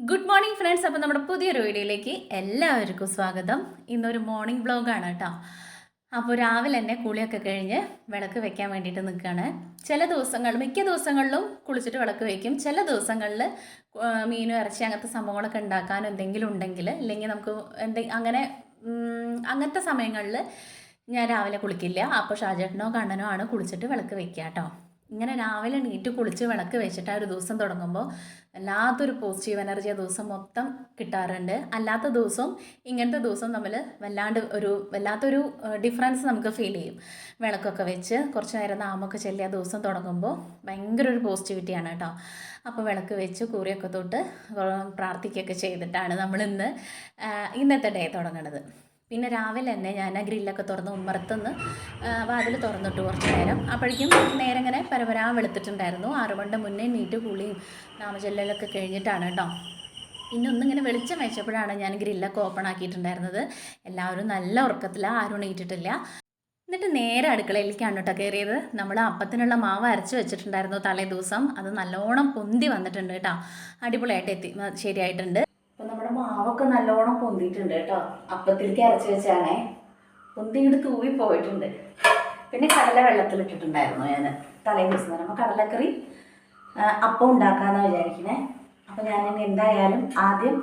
Good morning friends അപ്പോൾ നമ്മുടെ പുതിയൊരു വീഡിയോയിലേക്ക് എല്ലാവർക്കും സ്വാഗതം. ഇന്നൊരു മോർണിംഗ് വ്ളോഗാണ് കേട്ടോ. അപ്പോൾ രാവിലെ തന്നെ കുളിയൊക്കെ കഴിഞ്ഞ് വിളക്ക് വെക്കാൻ വേണ്ടിയിട്ട് നിൽക്കുകയാണ് ചില ദിവസങ്ങൾ മിക്ക ദിവസങ്ങളിലും കുളിച്ചിട്ട് വിളക്ക് വയ്ക്കും ചില ദിവസങ്ങളിൽ മീനും ഇറച്ചി അങ്ങനത്തെ സംഭവങ്ങളൊക്കെ ഉണ്ടാക്കാൻ എന്തെങ്കിലും ഉണ്ടെങ്കിൽ ഇല്ലെങ്കിൽ നമുക്ക് എന്തെ അങ്ങനെ അങ്ങനത്തെ സമയങ്ങളിൽ ഞാൻ രാവിലെ കുളിക്കില്ല. അപ്പോൾ ഷാജേട്ടനോ കണ്ണനോ ആണ് കുളിച്ചിട്ട് വിളക്ക് വെക്കുക കേട്ടോ. ഇങ്ങനെ രാവിലെ നീറ്റ് കുളിച്ച് വിളക്ക് വെച്ചിട്ട് ആ ഒരു ദിവസം തുടങ്ങുമ്പോൾ വല്ലാത്തൊരു പോസിറ്റീവ് എനർജി ആ ദിവസം മൊത്തം കിട്ടാറുണ്ട്. അല്ലാത്ത ദിവസവും ഇങ്ങനത്തെ ദിവസം നമ്മൾ വല്ലാണ്ട് ഒരു വല്ലാത്തൊരു ഡിഫറൻസ് നമുക്ക് ഫീൽ ചെയ്യും. വിളക്കൊക്കെ വെച്ച് കുറച്ച് നേരം നാമൊക്കെ ചൊല്ലി ആ ദിവസം തുടങ്ങുമ്പോൾ ഭയങ്കര ഒരു പോസിറ്റിവിറ്റിയാണ് കേട്ടോ. അപ്പോൾ വിളക്ക് വെച്ച് കൂറിയൊക്കെ തൊട്ട് പ്രാർത്ഥിക്കുകയൊക്കെ ചെയ്തിട്ടാണ് നമ്മൾ ഇന്ന് ഇന്നത്തെ ഡേ തുടങ്ങുന്നത് പിന്നെ രാവിലെ തന്നെ ഞാൻ ആ ഗ്രില്ലൊക്കെ തുറന്ന് ഉമ്മറത്തുനിന്ന് വാതിൽ തുറന്നിട്ട് കുറച്ച് നേരം. അപ്പോഴേക്കും നേരം ഇങ്ങനെ പരപരാ വെളുത്തിട്ടുണ്ടായിരുന്നു ആറു മുന്നേ നീറ്റ് കുളിയും നാമചൊല്ലലൊക്കെ കഴിഞ്ഞിട്ടാണ് കേട്ടോ. പിന്നെ ഒന്നിങ്ങനെ വെളിച്ചം വെച്ചപ്പോഴാണ് ഞാൻ ഗ്രില്ലൊക്കെ ഓപ്പൺ ആക്കിയിട്ടുണ്ടായിരുന്നത്. എല്ലാവരും നല്ല ഉറക്കത്തിലാണ് ആരും എണീറ്റിട്ടില്ല. എന്നിട്ട് നേരെ അടുക്കളയിലേക്കാണ് കേട്ടോ കയറിയത്. നമ്മൾ അപ്പത്തിനുള്ള മാവ് അരച്ച് വെച്ചിട്ടുണ്ടായിരുന്നു തലേ ദിവസം അത് നല്ലോണം പൊന്തി വന്നിട്ടുണ്ട് കേട്ടോ. അടിപൊളിയായിട്ട് എത്തി ശരിയായിട്ടുണ്ട്. മാവൊക്കെ നല്ലോണം പൊന്തിയിട്ടുണ്ട് കേട്ടോ. അപ്പത്തിലേക്ക് അരച്ച് വെച്ചാണേ. പൊന്തി ഇങ്ങോട്ട് തൂവി പോയിട്ടുണ്ട്. പിന്നെ കടല വെള്ളത്തിൽ വെള്ളത്തിലിട്ടിട്ടുണ്ടായിരുന്നു ഞാൻ തലേ ദിവസം പറയുമ്പോൾ കടലക്കറി അപ്പം ഉണ്ടാക്കാമെന്ന് വിചാരിക്കണേ. അപ്പോൾ ഞാൻ എന്തായാലും ആദ്യം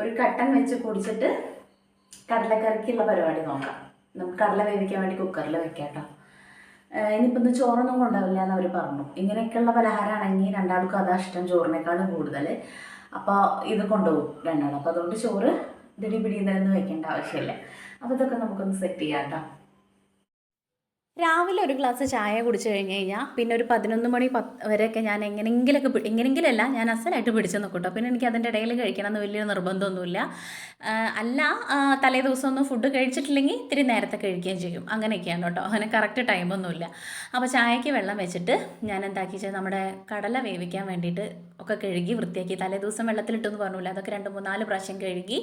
ഒരു കട്ടൻ വെച്ച് കുടിച്ചിട്ട് കടലക്കറിക്കുള്ള പരിപാടി നോക്കാം. നമുക്ക് കടല വേവിക്കാൻ വേണ്ടി കുക്കറിൽ വെക്കാം കേട്ടോ. ഇനിയിപ്പോൾ ഇന്ന് ചോറൊന്നും കൊണ്ടാവില്ല എന്ന് അവർ പറഞ്ഞു. ഇങ്ങനെയൊക്കെയുള്ള പലഹാരമാണെങ്കിൽ രണ്ടാൾക്കും അതാ ഇഷ്ടം ചോറിനേക്കാളും കൂടുതൽ അപ്പോൾ ഇത് കൊണ്ടുപോകും രണ്ടാളും അപ്പോൾ അതുകൊണ്ട് ചോറ് ഇതിടി പിടിയുന്നതെന്ന് വെക്കേണ്ട ആവശ്യമില്ല. അപ്പോൾ ഇതൊക്കെ നമുക്കൊന്ന് സെറ്റ് ചെയ്യാം രാവിലെ ഒരു ഗ്ലാസ് ചായ കുടിച്ചു കഴിഞ്ഞ് കഴിഞ്ഞാൽ പിന്നെ ഒരു പതിനൊന്ന് മണി പത്ത് വരെയൊക്കെ ഞാൻ എങ്ങനെയെങ്കിലൊക്കെ എങ്ങനെങ്കിലല്ല ഞാൻ അസലായിട്ട് പിടിച്ചു നിൽക്കും കേട്ടോ പിന്നെ എനിക്ക് അതിന്റെ ഇടയിൽ കഴിക്കണം എന്ന് വലിയ നിർബന്ധമൊന്നുമില്ല. അല്ല തലേ ദിവസം ഒന്നും ഫുഡ് കഴിച്ചിട്ടില്ലെങ്കിൽ ഇത്തിരി നേരത്തെ കഴിക്കുകയും ചെയ്യും. അങ്ങനെയൊക്കെയാണ് കേട്ടോ അങ്ങനെ കറക്റ്റ് ടൈമൊന്നുമില്ല അപ്പോൾ ചായയ്ക്ക് വെള്ളം വെച്ചിട്ട് ഞാൻ എന്താക്കി വെച്ചാൽ നമ്മുടെ കടല വേവിക്കാൻ വേണ്ടിയിട്ട് ഒക്കെ കഴുകി വൃത്തിയാക്കി. തലേ ദിവസം വെള്ളത്തിലിട്ടെന്ന് പറഞ്ഞില്ല അതൊക്കെ രണ്ട് മൂന്നാൽ പ്രാവശ്യം കഴുകി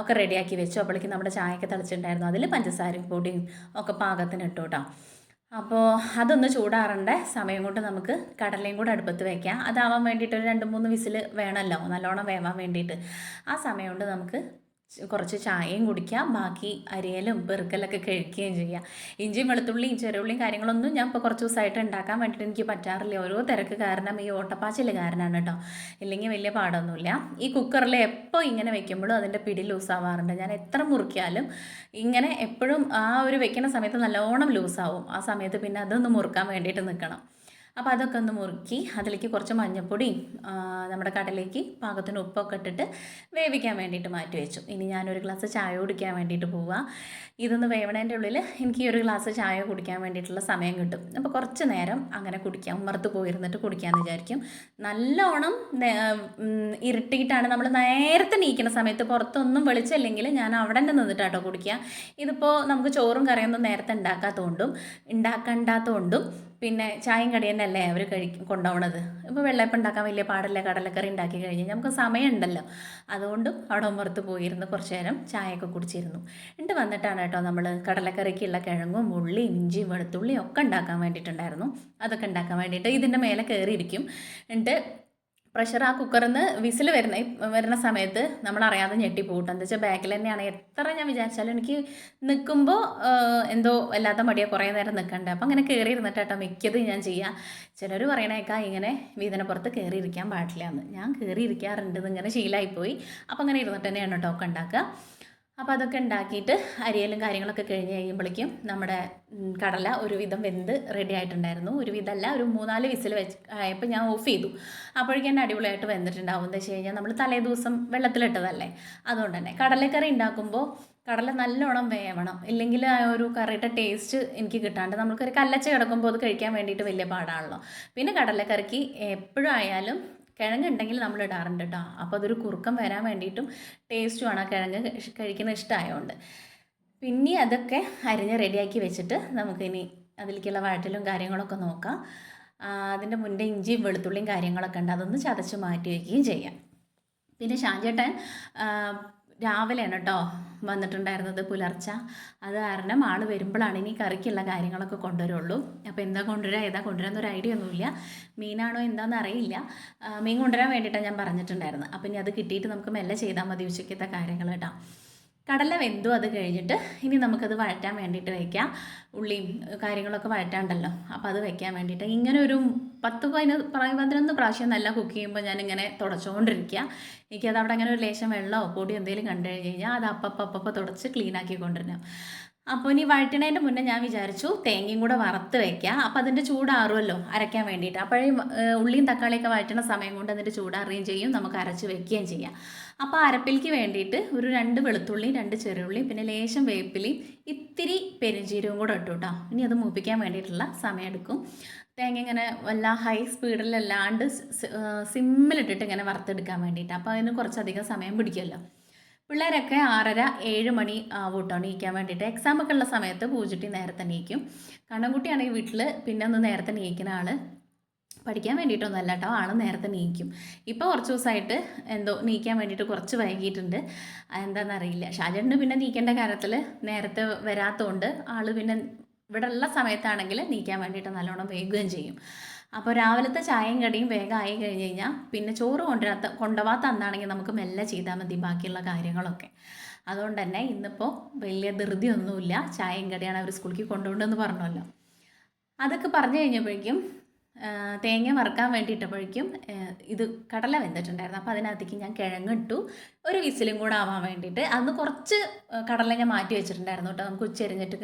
ഒക്കെ റെഡിയാക്കി വെച്ചു. അപ്പോഴേക്കും നമ്മുടെ ചായയൊക്കെ തളിച്ചിട്ടുണ്ടായിരുന്നു. അതിൽ പഞ്ചസാരയും പൊടിയും ഒക്കെ പാകത്തിന് ഇട്ടു കേട്ടോ. അപ്പോൾ അതൊന്ന് ചൂടാറേണ്ട? സമയം കൊണ്ട് നമുക്ക് കടലയും കൂടെ അടുപ്പത്ത് വെക്കാം. അതാവാൻ വേണ്ടിയിട്ട് ഒരു രണ്ട് മൂന്ന് വിസിൽ വേണമല്ലോ. നല്ലോണം വേവാൻ വേണ്ടിയിട്ട്. ആ സമയം കൊണ്ട് നമുക്ക് കുറച്ച് ചായയും കുടിക്കാം. ബാക്കി അരിയലും പെറുക്കലൊക്കെ കഴിക്കുകയും ചെയ്യാം. ഇഞ്ചിയും വെളുത്തുള്ളിയും ചെറുള്ളിയും കാര്യങ്ങളൊന്നും ഞാൻ ഇപ്പോൾ കുറച്ച് ദിവസമായിട്ട് ഉണ്ടാക്കാൻ വേണ്ടിയിട്ട് എനിക്ക് പറ്റാറില്ല. ഓരോ തിരക്ക് കാരണം ഈ ഓട്ടപ്പാച്ചിൽ കാരണമാണ് കേട്ടോ. ഇല്ലെങ്കിൽ വലിയ പാടൊന്നുമില്ല. ഈ കുക്കറിൽ എപ്പോൾ ഇങ്ങനെ വെക്കുമ്പോഴും അതിന്റെ പിടി ലൂസാവാറുണ്ട് ഞാൻ എത്ര മുറിക്കാലും ഇങ്ങനെ എപ്പോഴും ആ ഒരു വെക്കുന്ന സമയത്ത് നല്ലോണം ലൂസാവും ആ സമയത്ത് പിന്നെ അതൊന്ന് മുറുക്കാൻ വേണ്ടിയിട്ട് നിൽക്കണം അപ്പോൾ അതൊക്കെ ഒന്ന് മുറുക്കി അതിലേക്ക് കുറച്ച് മഞ്ഞൾപ്പൊടി നമ്മുടെ കടലേക്ക് പാകത്തിന് ഉപ്പൊക്കെ ഇട്ടിട്ട് വേവിക്കാൻ വേണ്ടിയിട്ട് മാറ്റി വെച്ചു. ഇനി ഞാനൊരു ഗ്ലാസ് ചായ കുടിക്കാൻ വേണ്ടിയിട്ട് പോവുക ഇതൊന്ന് വേവണേന്റെ ഉള്ളിൽ എനിക്ക് ഈ ഒരു ഗ്ലാസ് ചായ കുടിക്കാൻ വേണ്ടിയിട്ടുള്ള സമയം കിട്ടും. അപ്പോൾ കുറച്ച് നേരം അങ്ങനെ കുടിക്കാം. ഉമ്മർത്ത് പോയിരുന്നിട്ട് കുടിക്കാമെന്ന് വിചാരിക്കും. നല്ലോണം ഇരുട്ടിയിട്ടാണ് നമ്മൾ നേരത്തെ നീക്കുന്ന സമയത്ത് പുറത്തൊന്നും വെളിച്ചല്ലെങ്കിൽ ഞാൻ അവിടെ തന്നെ നിന്നിട്ടാട്ടോ കുടിക്കുക. ഇതിപ്പോൾ നമുക്ക് ചോറും കറിയൊന്നും നേരത്തെ ഉണ്ടാക്കാത്തതുകൊണ്ടും ഉണ്ടാക്കണ്ടാത്തതുകൊണ്ടും പിന്നെ ചായയും കടി തന്നെയല്ലേ അവർ കഴിക്കും കൊണ്ടുപോകണത് ഇപ്പോൾ വെള്ളയപ്പം ഉണ്ടാക്കാൻ വലിയ പാടല്ലേ കടലക്കറി ഉണ്ടാക്കി കഴിഞ്ഞ് നമുക്ക് സമയമുണ്ടല്ലോ. അതുകൊണ്ട് അവിടെ പുറത്ത് പോയിരുന്ന് കുറച്ച് നേരം ചായയൊക്കെ കുടിച്ചിരുന്നു. എന്നിട്ട് വന്നിട്ടാണ് കേട്ടോ നമ്മൾ കടലക്കറിക്കുള്ള കിഴങ്ങും ഉള്ളിയും ഇഞ്ചിയും വെളുത്തുള്ളിയും ഒക്കെ ഉണ്ടാക്കാൻ വേണ്ടിയിട്ടുണ്ടായിരുന്നു. അതൊക്കെ ഉണ്ടാക്കാൻ വേണ്ടിയിട്ട് ഇതിന്റെ മേലെ കയറിയിരിക്കും. എന്നിട്ട് പ്രഷർ ആ കുക്കറിൽ നിന്ന് വിസിൽ വരുന്ന വരുന്ന സമയത്ത് നമ്മൾ അറിയാതെ ഞെട്ടിപ്പോട്ടും എന്താ വെച്ചാൽ ബാക്കിൽ തന്നെയാണ്. എത്ര ഞാൻ വിചാരിച്ചാലും എനിക്ക് നിൽക്കുമ്പോൾ എന്തോ വല്ലാത്ത മടിയാണ് കുറേ നേരം നിൽക്കണ്ടേ അപ്പം അങ്ങനെ കയറി ഇരുന്നിട്ട് കേട്ടോ മിക്കത് ഞാൻ ചെയ്യാം. ചിലർ പറയണേക്കാ ഇങ്ങനെ വീതനപ്പുറത്ത് കയറി ഇരിക്കാൻ പാടില്ല എന്ന്. ഞാൻ കയറി ഇരിക്കാറുണ്ട് ഇങ്ങനെ ശീലമായിപ്പോയി അപ്പം അങ്ങനെ ഇരുന്നിട്ട് തന്നെയാണ് കേട്ടോ ഒക്കെ ഉണ്ടാക്കുക. അപ്പോൾ അതൊക്കെ ഉണ്ടാക്കിയിട്ട് അരിയലും കാര്യങ്ങളൊക്കെ കഴിഞ്ഞ് കഴിയുമ്പോഴേക്കും നമ്മുടെ കടല ഒരുവിധം വെന്ത് റെഡി ആയിട്ടുണ്ടായിരുന്നു. ഒരുവിധമല്ല ഒരു മൂന്നാൽ വിസിൽ വെച്ച് ആയപ്പോൾ ഞാൻ ഓഫ് ചെയ്തു. അപ്പോഴേക്കും തന്നെ അടിപൊളിയായിട്ട് വെന്തിട്ടുണ്ടാവും. എന്താ വെച്ച് കഴിഞ്ഞാൽ നമ്മൾ തലേ ദിവസം വെള്ളത്തിലിട്ടതല്ലേ? അതുകൊണ്ട് തന്നെ. കടലക്കറി ഉണ്ടാക്കുമ്പോൾ കടല നല്ലോണം വേവണം. ഇല്ലെങ്കിൽ ആ ഒരു കറിയുടെ ടേസ്റ്റ് എനിക്ക് കിട്ടാണ്ട് നമുക്കൊരു കല്ലച്ച കിടക്കുമ്പോൾ അത് കഴിക്കാൻ വേണ്ടിയിട്ട് വലിയ പാടാണല്ലോ. പിന്നെ കടലക്കറിക്ക് എപ്പോഴായാലും കിഴങ്ങുണ്ടെങ്കിൽ നമ്മൾ ഇടാറുണ്ട് കേട്ടോ അപ്പോൾ അതൊരു കുറുക്കം വരാൻ വേണ്ടിയിട്ടും ടേസ്റ്റുമാണ് ആ കിഴങ്ങ് കഴിക്കുന്ന ഇഷ്ടമായതുകൊണ്ട് പിന്നെ അതൊക്കെ അരിഞ്ഞ് റെഡിയാക്കി വെച്ചിട്ട് നമുക്കിനി അതിലേക്കുള്ള വഴറ്റലും കാര്യങ്ങളൊക്കെ നോക്കാം. അതിന്റെ മുന്നേ ഇഞ്ചിയും വെളുത്തുള്ളിയും കാര്യങ്ങളൊക്കെ ഉണ്ട്. അതൊന്ന് ചതച്ച് മാറ്റി വയ്ക്കുകയും ചെയ്യാം. പിന്നെ ഷാഞ്ചേട്ടൻ രാവിലെയാണ് കേട്ടോ വന്നിട്ടുണ്ടായിരുന്നത് പുലർച്ച. അത് കാരണം ആൾ വരുമ്പോഴാണ് ഇനി കറിക്കുള്ള കാര്യങ്ങളൊക്കെ കൊണ്ടുവരുള്ളൂ. അപ്പോൾ എന്താ കൊണ്ടുവരിക ഏതാ കൊണ്ടുവരാൻ ഒരു ഐഡിയ ഒന്നുമില്ല. മീനാണോ എന്താണെന്ന് അറിയില്ല. മീൻ കൊണ്ടുവരാൻ വേണ്ടിയിട്ടാണ് ഞാൻ പറഞ്ഞിട്ടുണ്ടായിരുന്നത്. അപ്പം ഇനി അത് കിട്ടിയിട്ട് നമുക്ക് മെല്ലെ ചെയ്താൽ മതി ഉച്ചയ്ക്കത്തെ കാര്യങ്ങൾ കേട്ടോ. കടല വെന്തു അത് കഴിഞ്ഞിട്ട് ഇനി നമുക്കത് വഴറ്റാൻ വേണ്ടിയിട്ട് വയ്ക്കാം ഉള്ളിയും കാര്യങ്ങളൊക്കെ വഴറ്റാണ്ടല്ലോ. അപ്പോൾ അത് വയ്ക്കാൻ വേണ്ടിയിട്ട് ഇങ്ങനെ ഒരു പത്ത് പതിനൊന്ന് പതിനൊന്ന് പ്രാവശ്യം നല്ല കുക്ക് ചെയ്യുമ്പോൾ ഞാനിങ്ങനെ തുടച്ചുകൊണ്ടിരിക്കുക എനിക്കത് അവിടെ അങ്ങനെ ഒരു ലേശം വെള്ളമോ പൊടി എന്തെങ്കിലും കണ്ടു കഴിഞ്ഞ് കഴിഞ്ഞാൽ അത് അപ്പപ്പം തുടച്ച് ക്ലീൻ ആക്കി കൊണ്ടുവരണം. അപ്പോൾ ഇനി വഴറ്റണതിന്റെ മുന്നേ ഞാൻ വിചാരിച്ചു തേങ്ങയും കൂടെ വറുത്ത് വെക്കാം. അപ്പോൾ അതിന്റെ ചൂടാറുമല്ലോ അരയ്ക്കാൻ വേണ്ടിയിട്ട്. അപ്പോഴേ ഉള്ളിയും തക്കാളിയൊക്കെ വഴറ്റണ സമയം കൊണ്ട് അതിന്റെ ചൂടാറുകയും ചെയ്യും. നമുക്ക് അരച്ച് വെക്കുകയും ചെയ്യാം. അപ്പോൾ അരപ്പിലേക്ക് വേണ്ടിയിട്ട് ഒരു രണ്ട് വെളുത്തുള്ളി രണ്ട് ചെറിയുള്ളി പിന്നെ ലേശം വേപ്പിലയും ഇത്തിരി പെരുംജീരവും കൂടെ ഇട്ടു കേട്ടോ ഇനി അത് മൂപ്പിക്കാൻ വേണ്ടിയിട്ടുള്ള സമയമെടുക്കും തേങ്ങ ഇങ്ങനെ വല്ല ഹൈ സ്പീഡിലല്ലാണ്ട് സിമ്മിലിട്ടിട്ട് ഇങ്ങനെ വറുത്തെടുക്കാൻ വേണ്ടിയിട്ട്. അപ്പോൾ അതിന് കുറച്ചധികം സമയം പിടിക്കുമല്ലോ പിള്ളേരൊക്കെ ആറര ഏഴ് മണി ആവൂട്ടോ നീക്കാൻ വേണ്ടിയിട്ട്. എക്സാമൊക്കെ ഉള്ള സമയത്ത് പൂജട്ടി നേരത്തെ നീക്കും. കണ്ണൻകുട്ടിയാണെങ്കിൽ വീട്ടിൽ പിന്നെ ഒന്ന് നേരത്തെ നീക്കുന്ന ആൾ പഠിക്കാൻ വേണ്ടിയിട്ടൊന്നുമല്ല കേട്ടോ. ആൾ നേരത്തെ നീക്കും. ഇപ്പോൾ കുറച്ച് ദിവസമായിട്ട് എന്തോ നീക്കാൻ വേണ്ടിയിട്ട് കുറച്ച് വൈകിയിട്ടുണ്ട്. എന്താണെന്നറിയില്ല ഷാജേട്ടന് പിന്നെ നീക്കേണ്ട കാര്യത്തിൽ നേരത്തെ വരാത്തതുകൊണ്ട് ആൾ പിന്നെ ഇവിടെ ഉള്ള സമയത്താണെങ്കിൽ നീക്കാൻ വേണ്ടിയിട്ട് നല്ലോണം വേഗം ചെയ്യും. അപ്പോൾ രാവിലത്തെ ചായയും കടിയും വേഗം ആയി കഴിഞ്ഞ് കഴിഞ്ഞാൽ പിന്നെ ചോറ് കൊണ്ടുവരാത്ത കൊണ്ടുപോകാത്ത അന്നാണെങ്കിൽ നമുക്ക് മെല്ലെ ചെയ്താൽ മതി ബാക്കിയുള്ള കാര്യങ്ങളൊക്കെ. അതുകൊണ്ട് തന്നെ ഇന്നിപ്പോൾ വലിയ ധൃതിയൊന്നുമില്ല. ചായയും കടിയാണ് അവർ സ്കൂളിലേക്ക് കൊണ്ടുപോകേണ്ടതെന്ന് പറഞ്ഞല്ലോ. അതൊക്കെ പറഞ്ഞു കഴിഞ്ഞപ്പോഴേക്കും തേങ്ങ വറുക്കാൻ വേണ്ടിയിട്ടപ്പോഴേക്കും ഇത് കടല വെന്തിട്ടുണ്ടായിരുന്നു. അപ്പോൾ അതിനകത്തേക്ക് ഞാൻ കിഴങ്ങിട്ടു ഒരു വിസിലും കൂടെ ആവാൻ വേണ്ടിയിട്ട് അന്ന് കുറച്ച് കടല ഞാൻ മാറ്റി വെച്ചിട്ടുണ്ടായിരുന്നു കേട്ടോ. നമുക്ക് ഉച്ചരിഞ്ഞിട്ട്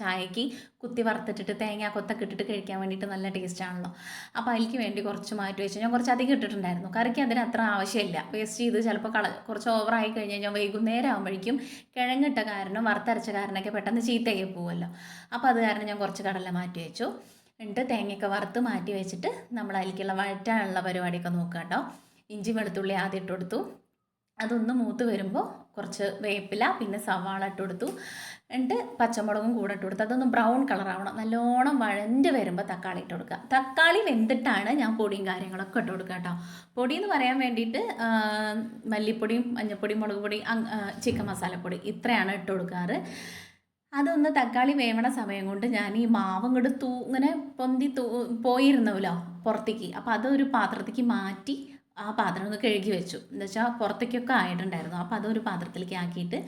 ചായക്ക് കുത്തി വറുത്തിട്ടിട്ട് തേങ്ങ കൊത്തൊക്കെ ഇട്ടിട്ട് കഴിക്കാൻ വേണ്ടിയിട്ട് നല്ല ടേസ്റ്റ് ആണല്ലോ. അപ്പോൾ അതിലേക്ക് വേണ്ടി കുറച്ച് മാറ്റി വെച്ചു ഞാൻ കുറച്ച് അധികം ഇട്ടിട്ടുണ്ടായിരുന്നു. കറിക്ക് അതിന് അത്ര ആവശ്യമില്ല. വേസ്റ്റ് ചെയ്ത് ചിലപ്പോൾ കള കുറച്ച് ഓവറായി കഴിഞ്ഞ് കഴിഞ്ഞാൽ വൈകുന്നേരം ആകുമ്പോഴേക്കും കിഴങ്ങിട്ട കാരണം വറുത്തരച്ച കാരണമൊക്കെ പെട്ടെന്ന് ചീത്തയായി പോകുമല്ലോ അപ്പോൾ അത് കാരണം ഞാൻ കുറച്ച് കടല മാറ്റി വെച്ചു. എന്നിട്ട് തേങ്ങയൊക്കെ വറുത്ത് മാറ്റി വെച്ചിട്ട് നമ്മൾ അതിലേക്കുള്ള വഴറ്റാനുള്ള പരിപാടിയൊക്കെ നോക്കുക കേട്ടോ. ഇഞ്ചി വെളുത്തുള്ളി ആദ്യം ഇട്ട് കൊടുത്തു. അതൊന്ന് മൂത്ത് വരുമ്പോൾ കുറച്ച് വേപ്പില പിന്നെ സവാള ഇട്ട് കൊടുത്തു. എന്നിട്ട് പച്ചമുളകും കൂടെ ഇട്ട് കൊടുത്തു. അതൊന്ന് ബ്രൗൺ കളറാവണം നല്ലോണം വഴണ്ട് വരുമ്പോൾ തക്കാളി ഇട്ട് കൊടുക്കുക. തക്കാളി വെന്തിട്ടാണ് ഞാൻ പൊടിയും കാര്യങ്ങളൊക്കെ ഇട്ട് കൊടുക്കുക കേട്ടോ. പൊടി എന്ന് പറയാൻ വേണ്ടിയിട്ട് മല്ലിപ്പൊടിയും മഞ്ഞൾപ്പൊടിയും മുളക് പൊടി ചിക്കൻ മസാലപ്പൊടി ഇത്രയാണ് ഇട്ട് കൊടുക്കാറ്. അതൊന്ന് തക്കാളി വേവണ സമയം കൊണ്ട് ഞാൻ ഈ മാവ് ഇങ്ങോട്ട് തൂ ഇങ്ങനെ പൊന്തി തൂ പോയിരുന്നല്ലോ പുറത്തേക്ക്. അപ്പോൾ അതൊരു പാത്രത്തേക്ക് മാറ്റി ആ പാത്രം ഒന്ന് കഴുകി വെച്ചു. എന്ന് വെച്ചാൽ പുറത്തേക്കൊക്കെ ആയിട്ടുണ്ടായിരുന്നു. അപ്പോൾ അതൊരു പാത്രത്തിലേക്ക് ആക്കിയിട്ട്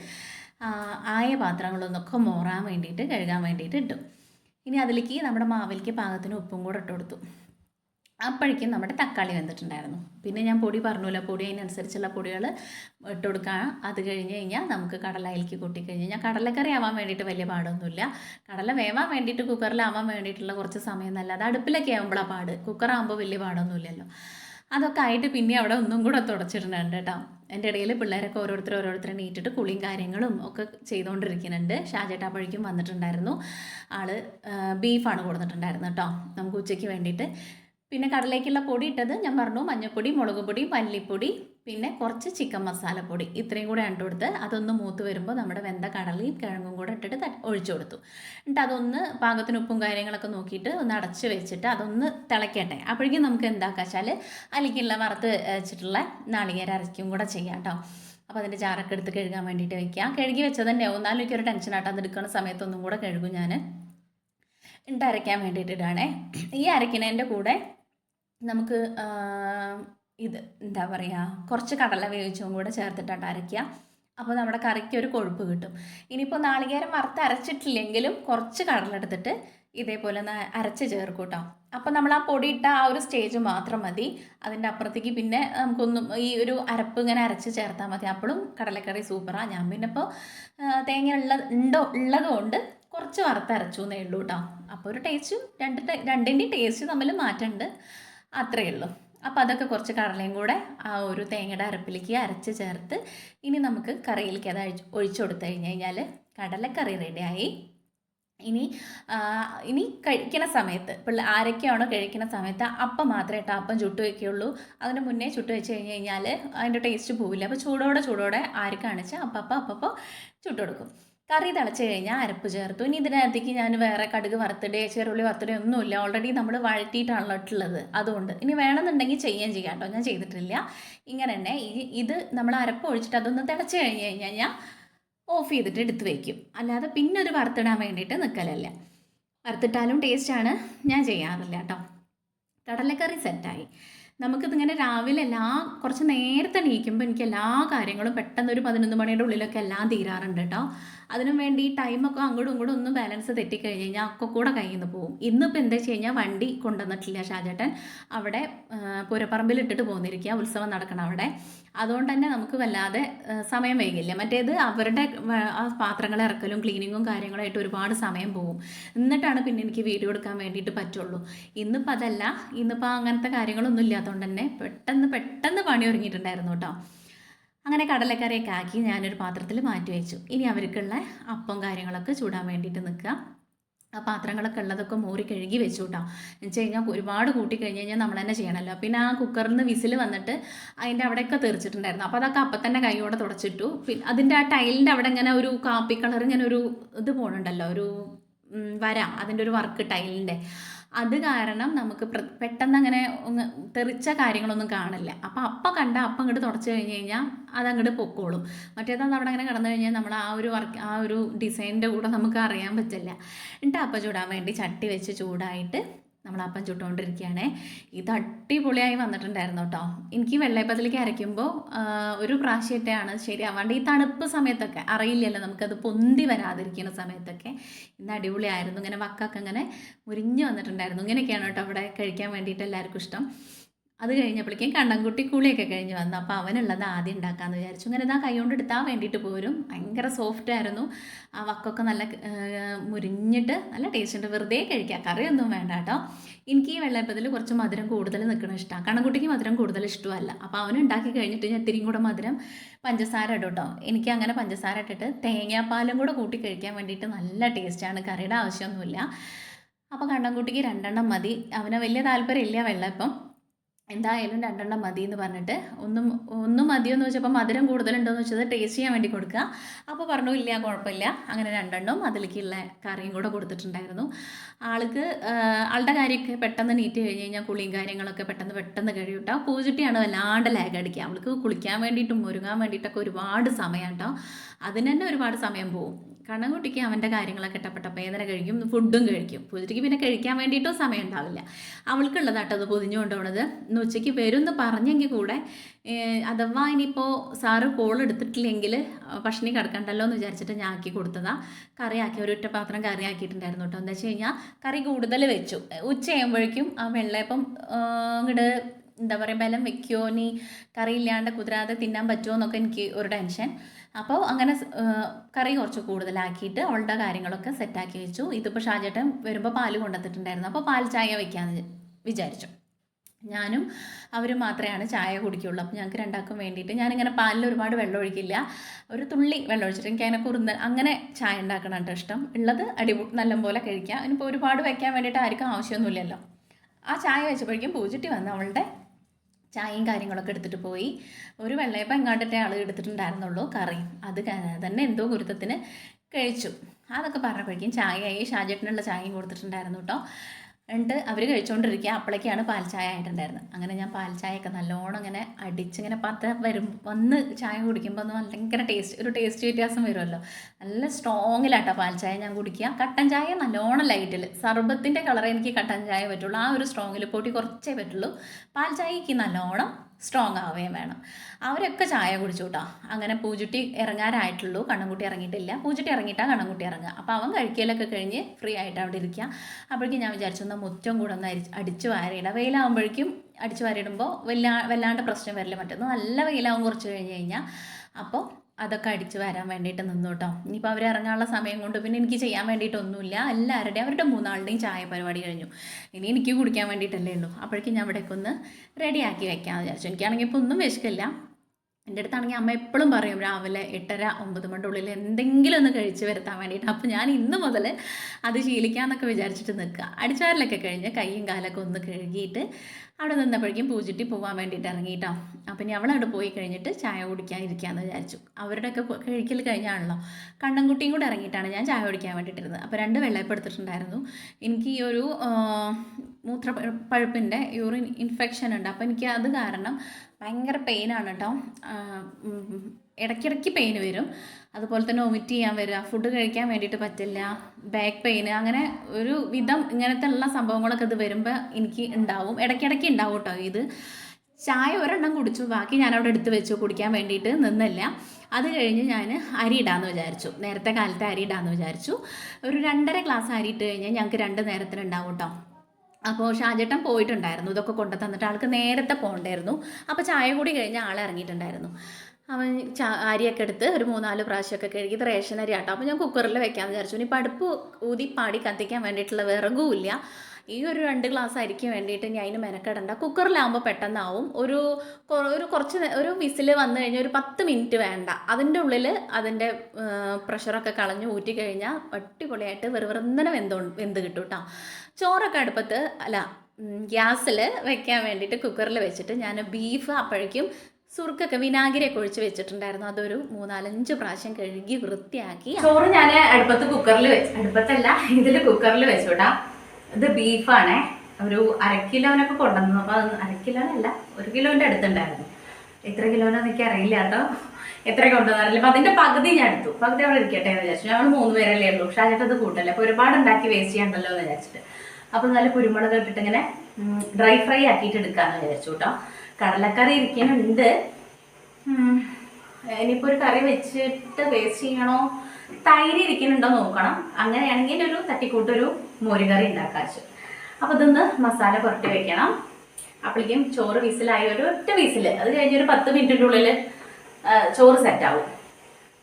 ആയ പാത്രങ്ങളൊന്നൊക്കെ മോറാൻ വേണ്ടിയിട്ട് കഴുകാൻ വേണ്ടിയിട്ട് ഇട്ടു. ഇനി അതിലേക്ക് നമ്മുടെ മാവിലേക്ക് പാകത്തിന് ഉപ്പും കൂടെ ഇട്ട് കൊടുത്തു. അപ്പോഴേക്കും നമ്മുടെ തക്കാളി വെന്തിട്ടുണ്ടായിരുന്നു. പിന്നെ ഞാൻ പൊടി പറഞ്ഞല്ലോ പൊടി അതിനനുസരിച്ചുള്ള പൊടികൾ ഇട്ട് കൊടുക്കാം. അത് കഴിഞ്ഞ് കഴിഞ്ഞാൽ നമുക്ക് കടല കടലയിലേക്ക് കൂട്ടിക്കഴിഞ്ഞ് കഴിഞ്ഞാൽ കടലക്കറി ആവാൻ വേണ്ടിയിട്ട് വലിയ പാടൊന്നുമില്ല. കടല വേവാൻ വേണ്ടിയിട്ട് കുക്കറിൽ ആവാൻ വേണ്ടിയിട്ടുള്ള കുറച്ച് സമയം എന്നല്ലാതെ അടുപ്പിലൊക്കെ ആകുമ്പോഴാണ് പാട്. കുക്കറാകുമ്പോൾ വലിയ പാടൊന്നുമില്ലല്ലോ. അതൊക്കെ ആയിട്ട് പിന്നെ അവിടെ ഒന്നും കൂടെ തുടച്ചിടുന്നുണ്ട് കേട്ടോ. എന്റെ ഇടയിൽ പിള്ളേരൊക്കെ ഓരോരുത്തർ ഓരോരുത്തരെ നീട്ടിട്ട് കുളിയും കാര്യങ്ങളും ഒക്കെ ചെയ്തുകൊണ്ടിരിക്കുന്നുണ്ട്. ഷാജേട്ട അപ്പോഴേക്കും വന്നിട്ടുണ്ടായിരുന്നു. ആൾ ബീഫാണ് കൊടുത്തിട്ടുണ്ടായിരുന്നു കേട്ടോ. നമുക്ക് ഉച്ചയ്ക്ക് വേണ്ടിയിട്ട്. പിന്നെ കടലേക്കുള്ള പൊടി ഇട്ടത് ഞാൻ പറഞ്ഞു മഞ്ഞൾപ്പൊടി മുളക് പൊടി മല്ലിപ്പൊടി പിന്നെ കുറച്ച് ചിക്കൻ മസാലപ്പൊടി ഇത്രയും കൂടെ ഇട്ട് കൊടുത്ത് അതൊന്ന് മൂത്ത് വരുമ്പോൾ നമ്മുടെ വെന്ത കടലയും കിഴങ്ങും കൂടെ ഇട്ടിട്ട് ഒഴിച്ചു കൊടുത്തു. എന്നിട്ട് അതൊന്ന് പാകത്തിന് ഉപ്പും കാര്യങ്ങളൊക്കെ നോക്കിയിട്ട് ഒന്ന് അടച്ച് വെച്ചിട്ട് അതൊന്ന് തിളയ്ക്കട്ടെ അപ്പോഴേക്കും നമുക്ക് എന്താക്കുക വെച്ചാൽ അല്ലെങ്കിലുള്ള വറുത്ത് വെച്ചിട്ടുള്ള നാളികേര അരയ്ക്കും കൂടെ ചെയ്യാം കേട്ടോ. അപ്പോൾ അതിന്റെ ചാറൊക്കെ എടുത്ത് കഴുകാൻ വേണ്ടിയിട്ട് വെക്കാം. കഴുകി വെച്ചത് തന്നെ ഒന്നാലും എനിക്കൊരു ടെൻഷൻ അത് എടുക്കുന്ന സമയത്ത് ഒന്നും കൂടെ കഴുകും ഞാൻ എന്നിട്ട് അരയ്ക്കാൻ വേണ്ടിയിട്ടിടാണേ ഈ അരയ്ക്കുന്നതിന്റെ കൂടെ നമുക്ക് ഇത് എന്താ പറയുക കുറച്ച് കടല വേവിച്ചും കൂടെ ചേർത്തിട്ടാണ് അരയ്ക്കുക. അപ്പോൾ നമ്മുടെ കറിക്ക് ഒരു കൊഴുപ്പ് കിട്ടും. ഇനിയിപ്പോൾ നാളികേരം വറുത്ത് അരച്ചിട്ടില്ലെങ്കിലും കുറച്ച് കടല എടുത്തിട്ട് ഇതേപോലെ ഒന്ന് അരച്ച് ചേർക്കും കേട്ടോ അപ്പോൾ നമ്മൾ ആ പൊടി ഇട്ട ആ ഒരു സ്റ്റേജ് മാത്രം മതി. അതിന്റെ അപ്പുറത്തേക്ക് പിന്നെ നമുക്കൊന്നും ഈ ഒരു അരപ്പ് ഇങ്ങനെ അരച്ച് ചേർത്താൽ മതി. അപ്പോഴും കടലക്കറി സൂപ്പറാണ് ഞാൻ പിന്നെ ഇപ്പോൾ തേങ്ങ ഉള്ള ഉണ്ടോ ഉള്ളതുകൊണ്ട് കുറച്ച് വറുത്തരച്ചു എന്നേ ഉള്ളൂ കേട്ടോ അപ്പോൾ ഒരു ടേസ്റ്റും രണ്ട് രണ്ടിന്റെയും ടേസ്റ്റ് തമ്മിൽ മാറ്റമുണ്ട് അത്രയേ ഉള്ളൂ. അപ്പോൾ അതൊക്കെ കുറച്ച് കടലയും കൂടെ ആ ഒരു തേങ്ങയുടെ അരപ്പിലേക്ക് അരച്ച് ചേർത്ത് ഇനി നമുക്ക് കറിയിലേക്ക് അത് അഴിച്ച് ഒഴിച്ചു കൊടുത്തു കഴിഞ്ഞ് കഴിഞ്ഞാൽ കടലക്കറി റെഡിയായി ഇനി ഇനി കഴിക്കുന്ന സമയത്ത് പിള്ളേർ ആരൊക്കെയാണോ കഴിക്കുന്ന സമയത്ത് അപ്പം മാത്രമേ കേട്ടോ അപ്പം ചുട്ട് വയ്ക്കുകയുള്ളൂ അതിന് മുന്നേ ചുട്ട് വെച്ച് കഴിഞ്ഞ് കഴിഞ്ഞാൽ അതിന്റെ ടേസ്റ്റ് പോവില്ല. അപ്പോൾ ചൂടോടെ ചൂടോടെ ആര് കാണിച്ചാൽ അപ്പം അപ്പം അപ്പം ചുട്ട് കൊടുക്കും. കറി തിളച്ച് കഴിഞ്ഞാൽ അരപ്പ് ചേർത്തു. ഇനി ഇതിനകത്തേക്ക് ഞാൻ വേറെ കടുക് വറുത്തിടേ ചെറുള്ളി വറുത്തിടേ ഒന്നുമില്ല ഓൾറെഡി നമ്മൾ വഴറ്റിയിട്ടാണല്ലോ ഇട്ടുള്ളത് അതുകൊണ്ട് ഇനി വേണമെന്നുണ്ടെങ്കിൽ ചെയ്യുകയും ചെയ്യാം കേട്ടോ. ഞാൻ ചെയ്തിട്ടില്ല. ഇങ്ങനെ തന്നെ ഇത് നമ്മൾ അരപ്പ് ഒഴിച്ചിട്ട് അതൊന്ന് തിളച്ച് കഴിഞ്ഞ് കഴിഞ്ഞാൽ ഞാൻ ഓഫ് ചെയ്തിട്ട് എടുത്ത് വയ്ക്കും അല്ലാതെ പിന്നെ ഒരു വറുത്തിടാൻ വേണ്ടിയിട്ട് നിൽക്കലല്ല വറുത്തിട്ടാലും ടേസ്റ്റാണ് ഞാൻ ചെയ്യാറില്ല കേട്ടോ. കടലക്കറി സെറ്റായി നമുക്കിതിങ്ങനെ രാവിലെ എല്ലാ കുറച്ച് നേരത്തെ നീക്കുമ്പോൾ എനിക്ക് എല്ലാ കാര്യങ്ങളും പെട്ടെന്ന് ഒരു പതിനൊന്ന് മണിയുടെ ഉള്ളിലൊക്കെ എല്ലാം തീരാറുണ്ട് കേട്ടോ. അതിനും വേണ്ടി ടൈമൊക്കെ അങ്ങോട്ടും ഇങ്ങോട്ടും ഒന്ന് ബാലൻസ് തെറ്റിക്കഴിഞ്ഞ് കഴിഞ്ഞാൽ ഒക്കെ കൂടെ കയ്യിൽ നിന്ന് പോകും. ഇന്നിപ്പോൾ എന്താ വെച്ച് കഴിഞ്ഞാൽ വണ്ടി കൊണ്ടുവന്നിട്ടില്ല ഷാജേട്ടൻ. അവിടെ പുരപ്പറമ്പിൽ ഇട്ടിട്ട് പോന്നിരിക്കുക ഉത്സവം നടക്കണം അവിടെ. അതുകൊണ്ട് തന്നെ നമുക്ക് വല്ലാതെ സമയം വൈകില്ല. മറ്റേത് അവരുടെ ആ പാത്രങ്ങൾ ഇറക്കലും ക്ലീനിങ്ങും കാര്യങ്ങളായിട്ട് ഒരുപാട് സമയം പോകും. എന്നിട്ടാണ് പിന്നെ എനിക്ക് വീഡിയോ എടുക്കാൻ വേണ്ടിയിട്ട് പറ്റുള്ളൂ. ഇന്നിപ്പോൾ അതല്ല. ഇന്നിപ്പോൾ അങ്ങനത്തെ കാര്യങ്ങളൊന്നും ഇല്ലാത്തതുകൊണ്ട് തന്നെ പെട്ടെന്ന് പെട്ടെന്ന് പണി ഒരുങ്ങിയിട്ടുണ്ടായിരുന്നു കേട്ടോ. അങ്ങനെ കടലക്കറിയൊക്കെ ആക്കി ഞാനൊരു പാത്രത്തിൽ മാറ്റി വെച്ചു. ഇനി അവർക്കുള്ള അപ്പം കാര്യങ്ങളൊക്കെ ചൂടാൻ വേണ്ടിയിട്ട് നിൽക്കുക. ആ പാത്രങ്ങളൊക്കെ ഉള്ളതൊക്കെ മോറി കഴുകി വെച്ചു കേട്ടോ എന്ന് വെച്ച് കഴിഞ്ഞാൽ ഒരുപാട് കൂട്ടി കഴിഞ്ഞ് കഴിഞ്ഞാൽ നമ്മൾ തന്നെ ചെയ്യണമല്ലോ. പിന്നെ ആ കുക്കറിൽ നിന്ന് വിസിൽ വന്നിട്ട് അതിന്റെ അവിടെയൊക്കെ തെറിച്ചിട്ടുണ്ടായിരുന്നു. അപ്പോൾ അതൊക്കെ അപ്പം തന്നെ കൈയോടെ തുടച്ചിട്ടു. പിന്നെ അതിന്റെ ആ ടൈലിന്റെ അവിടെ ഇങ്ങനെ ഒരു കാപ്പി കളർ ഇങ്ങനെ ഒരു ഇത് പോകണുണ്ടല്ലോ ഒരു വര. അതിന്റെ ഒരു വർക്ക് ടൈലിന്റെ. അത് കാരണം നമുക്ക് പെട്ടെന്ന് അങ്ങനെ ഒന്ന് തെറിച്ച കാര്യങ്ങളൊന്നും കാണില്ല. അപ്പം അപ്പം കണ്ട അപ്പം അങ്ങോട്ട് തുടച്ച് കഴിഞ്ഞ് കഴിഞ്ഞാൽ അതങ്ങോട്ട് പൊക്കോളും. മറ്റേത് അവിടെ അങ്ങനെ കിടന്നു കഴിഞ്ഞാൽ നമ്മൾ ആ ഒരു വർക്ക് ആ ഒരു ഡിസൈനിന്റെ കൂടെ നമുക്ക് അറിയാൻ പറ്റില്ല. എന്നിട്ട് അപ്പം ചൂടാൻ വേണ്ടി ചട്ടി വെച്ച് ചൂടായിട്ട് നമ്മൾ അപ്പം ചുട്ടുകൊണ്ടിരിക്കുകയാണ്. ഇത് അടിപൊളിയായി വന്നിട്ടുണ്ടായിരുന്നു കേട്ടോ എനിക്ക് വെള്ളയപ്പത്തിലേക്ക് അരയ്ക്കുമ്പോൾ ഒരു പ്രാവശ്യമായിട്ടാണ് ശരിയാവാണ്ട്. ഈ തണുപ്പ് സമയത്തൊക്കെ അറിയില്ലല്ലോ നമുക്കത് പൊന്തി വരാതിരിക്കുന്ന സമയത്തൊക്കെ. ഇന്ന് അടിപൊളിയായിരുന്നു. ഇങ്ങനെ വക്കൊക്കെ ഇങ്ങനെ മുരിഞ്ഞ് വന്നിട്ടുണ്ടായിരുന്നു. ഇങ്ങനെയൊക്കെയാണ് കേട്ടോ അവിടെ കഴിക്കാൻ വേണ്ടിയിട്ട് എല്ലാവർക്കും ഇഷ്ടം. അത് കഴിഞ്ഞപ്പോഴേക്കും കണ്ണൻകുട്ടി കുളിയൊക്കെ കഴിഞ്ഞ് വന്നു. അപ്പോൾ അവനുള്ളത് ആദ്യം ഉണ്ടാക്കാമെന്ന് വിചാരിച്ചു. ഇങ്ങനെ ഇതാ കൈകൊണ്ട് എടുത്താൽ വേണ്ടിയിട്ട് പോരും. ഭയങ്കര സോഫ്റ്റ് ആയിരുന്നു. ആ വക്കൊക്കെ നല്ല മുരിഞ്ഞിട്ട് നല്ല ടേസ്റ്റ് ഉണ്ട്. വെറുതെ കഴിക്കുക കറിയൊന്നും വേണ്ട കേട്ടോ. എനിക്ക് ഈ വെള്ളയപ്പത്തിൽ കുറച്ച് മധുരം കൂടുതൽ നിൽക്കണം ഇഷ്ടമാണ് കണ്ണൻകുട്ടിക്ക് മധുരം കൂടുതൽ ഇഷ്ടമല്ല. അപ്പോൾ അവൻ ഉണ്ടാക്കി കഴിഞ്ഞിട്ട് ഞാൻ ഇത്തിരിയും കൂടെ മധുരം പഞ്ചസാര ഇടും കേട്ടോ. എനിക്ക് അങ്ങനെ പഞ്ചസാര ഇട്ടിട്ട് തേങ്ങാപ്പാലും കൂടെ കൂട്ടി കഴിക്കാൻ വേണ്ടിയിട്ട് നല്ല ടേസ്റ്റാണ് കറിയുടെ ആവശ്യമൊന്നുമില്ല. അപ്പോൾ കണ്ണൻകുട്ടിക്ക് രണ്ടെണ്ണം മതി. അവന് വലിയ താല്പര്യമില്ല വെള്ളയപ്പം. എന്തായാലും രണ്ടെണ്ണം മതി എന്ന് പറഞ്ഞിട്ട് ഒന്നും ഒന്നും മതിയെന്ന് വെച്ചപ്പോൾ മധുരം കൂടുതലുണ്ടോ എന്ന് വെച്ചത് ടേസ്റ്റ് ചെയ്യാൻ വേണ്ടി കൊടുക്കുക. അപ്പോൾ പറഞ്ഞു ഇല്ല കുഴപ്പമില്ല. അങ്ങനെ രണ്ടെണ്ണം അതിലേക്കുള്ള കറിയും കൂടെ കൊടുത്തിട്ടുണ്ടായിരുന്നു. ആൾക്ക് ആളുടെ കാര്യമൊക്കെ പെട്ടെന്ന് നീറ്റ് കഴിഞ്ഞ് കഴിഞ്ഞാൽ കുളിയും കാര്യങ്ങളൊക്കെ പെട്ടെന്ന് പെട്ടെന്ന് കഴിയും പൂജുട്ടിയാണ് വല്ലാണ്ട് ലാഗ് അടിക്കുക. അവൾക്ക് കുളിക്കാൻ വേണ്ടിയിട്ടും ഒരുങ്ങാൻ വേണ്ടിയിട്ടൊക്കെ ഒരുപാട് സമയം കേട്ടോ അതിന് തന്നെ ഒരുപാട് സമയം പോകും കണ്ണൻകുട്ടിക്ക് അവന്റെ കാര്യങ്ങളൊക്കെ ഇട്ടപ്പെട്ട വേദന കഴിക്കും? ഫുഡും കഴിക്കും. പൂജയ്ക്ക് പിന്നെ കഴിക്കാൻ വേണ്ടിയിട്ടും സമയം ഉണ്ടാവില്ല അവൾക്കുള്ളതാട്ടോ അത് പൊതിഞ്ഞു കൊണ്ടുപോണത്. ഇന്ന് ഉച്ചയ്ക്ക് വരും എന്ന് പറഞ്ഞെങ്കിൽ കൂടെ അഥവാ ഇനിയിപ്പോൾ സാറ് കോൾ എടുത്തിട്ടില്ലെങ്കിൽ ഭക്ഷണി കിടക്കണ്ടല്ലോ എന്ന് വിചാരിച്ചിട്ട് ഞാൻ ആക്കി കൊടുത്തതാ. കറിയാക്കി ഒരൊറ്റ പാത്രം കറി ആക്കിയിട്ടുണ്ടായിരുന്നു കേട്ടോ. എന്താ വെച്ച് കഴിഞ്ഞാൽ കറി കൂടുതൽ വെച്ചു. ഉച്ചയാകുമ്പോഴേക്കും ആ വെള്ളയപ്പം ഇങ്ങോട്ട് എന്താ പറയുക ബലം വെക്കുമോ നീ കറിയില്ലാണ്ട് കുതിരാതെ തിന്നാൻ പറ്റുമോ എന്നൊക്കെ എനിക്ക് ഒരു ടെൻഷൻ. അപ്പോൾ അങ്ങനെ കറി കുറച്ച് കൂടുതലാക്കിയിട്ട് അവളുടെ കാര്യങ്ങളൊക്കെ സെറ്റാക്കി വെച്ചു. ഇതിപ്പോൾ ഷാജേട്ടൻ വരുമ്പോൾ പാൽ കൊണ്ടെത്തിട്ടുണ്ടായിരുന്നു അപ്പോൾ പാൽ ചായ വയ്ക്കാമെന്ന് വിചാരിച്ചു. ഞാനും അവരും മാത്രമാണ് ചായ കുടിക്കുള്ളൂ. അപ്പോൾ ഞങ്ങൾക്ക് രണ്ടാൾക്കും വേണ്ടിയിട്ട് ഞാനിങ്ങനെ പാലിൽ ഒരുപാട് വെള്ളം ഒഴിക്കില്ല. ഒരു തുള്ളി വെള്ളം ഒഴിച്ചിട്ട് എനിക്ക് അതിനെ കുറുന്ന് അങ്ങനെ ചായ ഉണ്ടാക്കണം കേട്ടോ ഇഷ്ടം. ഉള്ളത് അടി നല്ലപോലെ കഴിക്കാം. ഇനിയിപ്പോൾ ഒരുപാട് വയ്ക്കാൻ വേണ്ടിയിട്ട് ആർക്കും ആവശ്യമൊന്നുമില്ലല്ലോ. ആ ചായ വെച്ചപ്പോഴേക്കും പൂജിട്ടി വന്ന് അവളുടെ ചായയും കാര്യങ്ങളൊക്കെ എടുത്തിട്ട് പോയി. ഒരു വെള്ളയപ്പം എങ്ങാണ്ടിട്ടേ ആൾ എടുത്തിട്ടുണ്ടായിരുന്നുള്ളൂ. കറി. അത് തന്നെ എന്തോ ഗുരുത്തത്തിന് കഴിച്ചു. അതൊക്കെ പറഞ്ഞപ്പോഴേക്കും ചായയായി. ഷാജേട്ടനുള്ള ചായയും കൊടുത്തിട്ടുണ്ടായിരുന്നു കേട്ടോ എന്നിട്ട് അവർ കഴിച്ചുകൊണ്ടിരിക്കുക അപ്പോഴേക്കാണ് പാൽ ചായ ആയിട്ടുണ്ടായിരുന്നത്. അങ്ങനെ ഞാൻ പാൽ ചായയൊക്കെ നല്ലോണം ഇങ്ങനെ അടിച്ചിങ്ങനെ പത്ത് വരും. വന്ന് ചായ കുടിക്കുമ്പോൾ ഒന്ന് ഭയങ്കര ടേസ്റ്റ് ഒരു ടേസ്റ്റ് വ്യത്യാസം വരുമല്ലോ. നല്ല സ്ട്രോങ്ങിലാട്ടോ പാൽ ചായ ഞാൻ കുടിക്കുക. കട്ടൻ ചായ നല്ലോണം ലൈറ്റിൽ സർബത്തിന്റെ കളർ എനിക്ക് കട്ടൻ ചായ പറ്റുള്ളൂ. ആ ഒരു സ്ട്രോങ്ങിൽ പൊട്ടി കുറച്ചേ പറ്റുള്ളൂ. പാൽ ചായക്ക് നല്ലോണം സ്ട്രോങ് ആവുകയും വേണം. അവരൊക്കെ ചായ കുടിച്ചു കേട്ടോ അങ്ങനെ പൂജുട്ടി ഇറങ്ങാനായിട്ടുള്ളൂ. കണ്ണൻകുട്ടി ഇറങ്ങിയിട്ടില്ല. പൂജുട്ടി ഇറങ്ങിയിട്ടാണ് കണ്ണൻകുട്ടി ഇറങ്ങുക. അപ്പോൾ അവൻ കഴിക്കലൊക്കെ കഴിഞ്ഞ് ഫ്രീ ആയിട്ട് അവിടെ ഇരിക്കുക. അപ്പോഴേക്കും ഞാൻ വിചാരിച്ചു എന്നാൽ മുറ്റം കൂടെ ഒന്ന് അടിച്ച് വാരിയിടാം. വെയിലാകുമ്പോഴേക്കും അടിച്ച് വാരിയിടുമ്പോൾ വല്ലാ വല്ലാണ്ട് പ്രശ്നം വരില്ല. മറ്റൊന്ന് നല്ല വെയിലാവും കുറച്ച് കഴിഞ്ഞ് കഴിഞ്ഞാൽ അപ്പോൾ അതൊക്കെ അടിച്ച് വരാൻ വേണ്ടിയിട്ട് നിന്നു കേട്ടോ. ഇനിയിപ്പോൾ അവർ ഇറങ്ങാനുള്ള സമയം കൊണ്ട് പിന്നെ എനിക്ക് ചെയ്യാൻ വേണ്ടിയിട്ടൊന്നുമില്ല. എല്ലാവരുടെയും അവരുടെ മൂന്നാളുടെയും ചായ പരിപാടി കഴിഞ്ഞു. ഇനി എനിക്ക് കുടിക്കാൻ വേണ്ടിയിട്ടല്ലേ ഉള്ളൂ. അപ്പോഴേക്കും ഞാൻ ഇവിടേക്കൊന്ന് റെഡിയാക്കി വെക്കാമെന്ന് വിചാരിച്ചു. എനിക്കാണെങ്കിൽ ഇപ്പോൾ ഒന്നും വിശക്കില്ല. എന്റെ അടുത്താണെങ്കിൽ അമ്മ എപ്പോഴും പറയും രാവിലെ എട്ടര ഒമ്പത് മണിയുടെ ഉള്ളിൽ എന്തെങ്കിലും ഒന്ന് കഴിച്ച് വരുത്താൻ വേണ്ടിയിട്ട്. അപ്പോൾ ഞാൻ ഇന്ന് മുതൽ അത് ശീലിക്കാമെന്നൊക്കെ വിചാരിച്ചിട്ട് നിൽക്കുക. അടിച്ചാറിലൊക്കെ കഴിഞ്ഞ് കൈയും കാലൊക്കെ ഒന്ന് കഴുകിയിട്ട് അവിടെ നിന്നപ്പോഴേക്കും പൂജിട്ടി പോകാൻ വേണ്ടിയിട്ട് ഇറങ്ങിയിട്ടോ അപ്പം ഇനി അവളവിടെ പോയി കഴിഞ്ഞിട്ട് ചായ കുടിക്കാനിരിക്കാമെന്ന് വിചാരിച്ചു. അവരുടെയൊക്കെ കഴിക്കൽ കഴിഞ്ഞാണല്ലോ. കണ്ണൻകുട്ടിയും കൂടെ ഇറങ്ങിയിട്ടാണ് ഞാൻ ചായ കുടിക്കാൻ വേണ്ടിയിട്ടിരുന്നത്. അപ്പോൾ രണ്ട് വെള്ളയപ്പം എടുത്തിട്ടുണ്ടായിരുന്നു. എനിക്ക് ഈ ഒരു മൂത്ര പഴുപ്പിന്റെ യൂറിൻ ഇൻഫെക്ഷൻ ഉണ്ട്. അപ്പോൾ എനിക്ക് അത് കാരണം ഭയങ്കര പെയിനാണ് കേട്ടോ ഇടയ്ക്കിടയ്ക്ക് പെയിൻ വരും. അതുപോലെ തന്നെ വൊമിറ്റ് ചെയ്യാൻ വരിക ഫുഡ് കഴിക്കാൻ വേണ്ടിയിട്ട് പറ്റില്ല ബാക്ക് പെയിൻ അങ്ങനെ ഒരു വിധം ഇങ്ങനത്തെ ഉള്ള സംഭവങ്ങളൊക്കെ ഇത് വരുമ്പോൾ എനിക്ക് ഉണ്ടാവും. ഇടയ്ക്കിടയ്ക്ക് ഉണ്ടാവും കേട്ടോ ഇത്. ചായ ഒരെണ്ണം കുടിച്ചു ബാക്കി ഞാൻ അവിടെ എടുത്ത് വെച്ചു കുടിക്കാൻ വേണ്ടിയിട്ട് നിന്നില്ല. അത് കഴിഞ്ഞ് ഞാൻ അരി ഇടാമെന്ന് വിചാരിച്ചു. നേരത്തെ കാലത്തെ അരി ഇടാമെന്ന് വിചാരിച്ചു. ഒരു രണ്ടര ഗ്ലാസ് അരി ഇട്ട് കഴിഞ്ഞാൽ ഞങ്ങൾക്ക് രണ്ട് നേരത്തിനുണ്ടാവും കേട്ടോ അപ്പോൾ ഷാജേട്ടൻ പോയിട്ടുണ്ടായിരുന്നു. ഇതൊക്കെ കൊണ്ടു തന്നിട്ട് ആൾക്ക് നേരത്തെ പോകണ്ടായിരുന്നു. അപ്പോൾ ചായ കൂടി കഴിഞ്ഞ് ആൾ ഇറങ്ങിയിട്ടുണ്ടായിരുന്നു. അവൻ ചാ അരിയൊക്കെ എടുത്ത് ഒരു മൂന്നാൽ പ്രാവശ്യമൊക്കെ കഴുകി ഇത് റേഷൻ അരി ആട്ടോ അപ്പോൾ ഞാൻ കുക്കറിൽ വെക്കാമെന്ന് വിചാരിച്ചു. ഇനി പടുപ്പ് ഊതി പാടി കത്തിക്കാൻ വേണ്ടിയിട്ടുള്ള വിറകുമില്ല ഈ ഒരു രണ്ട് ഗ്ലാസ് അരിക്ക് വേണ്ടിയിട്ട് ഞാൻ അതിന് മെനക്കെടണ്ട. കുക്കറിലാകുമ്പോൾ പെട്ടെന്നാവും. ഒരു ഒരു കുറച്ച് ഒരു വിസിൽ വന്നു കഴിഞ്ഞാൽ ഒരു പത്ത് മിനിറ്റ് വേണ്ട. അതിന്റെ ഉള്ളിൽ അതിന്റെ പ്രഷറൊക്കെ കളഞ്ഞ് ഊറ്റി കഴിഞ്ഞാൽ അടിപൊളിയായിട്ട് വെറുതെ വെന്തോ വെന്ത് കിട്ടും കേട്ടോ ചോറൊക്കെ അടുപ്പത്ത് അല്ല ഗ്യാസിൽ വെക്കാൻ വേണ്ടിയിട്ട് കുക്കറിൽ വെച്ചിട്ട് ഞാൻ ബീഫ് അപ്പോഴേക്കും സുർക്കൊക്കെ വിനാഗിരിയൊക്കെ ഒഴിച്ച് വെച്ചിട്ടുണ്ടായിരുന്നു. അതൊരു മൂന്നാലഞ്ച് പ്രാവശ്യം കഴുകി വൃത്തിയാക്കി. ചോറ് ഞാൻ അടുപ്പത്ത് കുക്കറിൽ വെച്ച് അടുപ്പത്തല്ല ഇതിൽ കുക്കറിൽ വെച്ചു കേട്ടാ ഇത് ബീഫാണേ. ഒരു അര കിലോനൊക്കെ കൊണ്ടുവന്നു. അപ്പോൾ അത് അര ഒരു കിലോന്റെ അടുത്തുണ്ടായിരുന്നു. എത്ര കിലോനാന്ന് എനിക്ക് അറിയില്ല കേട്ടോ. എത്ര കൊണ്ടുവന്നാറില്ല അപ്പം അതിന്റെ പകുതി ഞാൻ എടുത്തു. പകുതി അവിടെ ഇരിക്കട്ടെ എന്ന് വിചാരിച്ചു. ഞങ്ങൾ മൂന്ന് പേരല്ലേ ഉള്ളൂ. ഷാജറ്റ് അത് കൂട്ടല്ലേ. അപ്പോൾ ഒരുപാട് ഉണ്ടാക്കി വേസ്റ്റ് ചെയ്യണ്ടല്ലോ എന്ന് വിചാരിച്ചിട്ട്. അപ്പോൾ നല്ല കുരുമുളക് ഇട്ടിട്ട് ഇങ്ങനെ ഡ്രൈ ഫ്രൈ ആക്കിയിട്ട് എടുക്കാമെന്ന് വിചാരിച്ചു കേട്ടോ. കടലക്കറി ഇരിക്കുന്നുണ്ട്. ഇനിയിപ്പോൾ ഒരു കറി വെച്ചിട്ട് വേസ്റ്റ് ചെയ്യണോ? തൈര് ഇരിക്കുന്നുണ്ടോ നോക്കണം. അങ്ങനെയാണെങ്കിൽ ഒരു തട്ടിക്കൂട്ടൊരു മോരുകറി ഉണ്ടാക്കാൻ വെച്ചു. അപ്പോൾ ഇതൊന്ന് മസാല പുരട്ടി വെക്കണം. അപ്പോഴേക്കും ചോറ് വിസിലായി ഒരു ഒറ്റ വിസിൽ അത് കഴിഞ്ഞ് ഒരു പത്ത് മിനിറ്റിന്റെ ഉള്ളിൽ ചോറ് സെറ്റാവും